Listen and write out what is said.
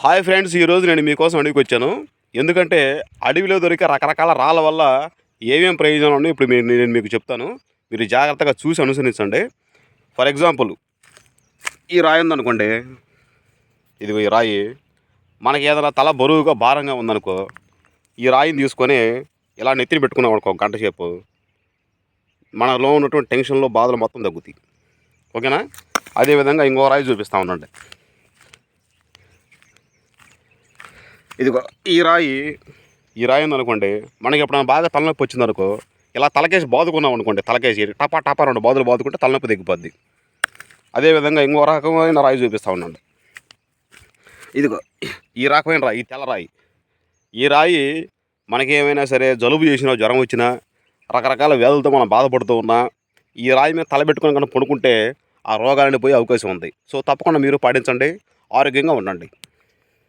Hi friends ఈరోజు నేను మీకోసం అడవికి వచ్చాను ఎందుకంటే అడవిలో దొరికే రకరకాల రాళ్ళ వల్ల ఏమేమి ప్రయోజనాలు ఉన్నాయో ఇప్పుడు మీరు నేను మీకు చెప్తాను. మీరు జాగ్రత్తగా చూసి అనుసరించండి. ఫర్ ఎగ్జాంపుల్ ఈ రాయి ఉందనుకోండి. ఇదిగో ఈ రాయి. మనకి ఏదైనా తల బరువుగా భారంగా ఉందనుకో ఈ రాయిని తీసుకొని ఇలా నెత్తిని పెట్టుకున్నాం అనుకో గంట సేపు. మనలో ఉన్నటువంటి టెన్షన్లో బాధలు మొత్తం తగ్గుతాయి. ఓకేనా? అదేవిధంగా ఇంకో రాయి చూపిస్తా ఉండండి ఇదిగో ఈ రాయి ఈ రాయి ఉందనుకోండి మనకి ఎప్పుడైనా బాగా తలనొప్పి వచ్చిందనుకో ఇలా తలకేసి బాదుకున్నాం అనుకోండి తలకేసి టపా టపా రెండు బాదులు బాదుకుంటే తలనొప్పి తగ్గిపోద్ది. అదేవిధంగా ఇంకో రకమైన రాయి చూపిస్తా ఉండండి ఇదిగో ఈ రకమైన రాయి ఈ తెల్ల రాయి. ఈ రాయి మనకి ఏమైనా సరే జలుబు చేసినా జ్వరం వచ్చినా రకరకాల వ్యాధులతో మనం బాధపడుతూ ఉన్నా ఈ రాయి మీద తలబెట్టుకొని కనుక పడుకుంటే ఆ రోగాలని పోయే అవకాశం ఉంది. సో తప్పకుండా మీరు పాటించండి ఆరోగ్యంగా ఉండండి.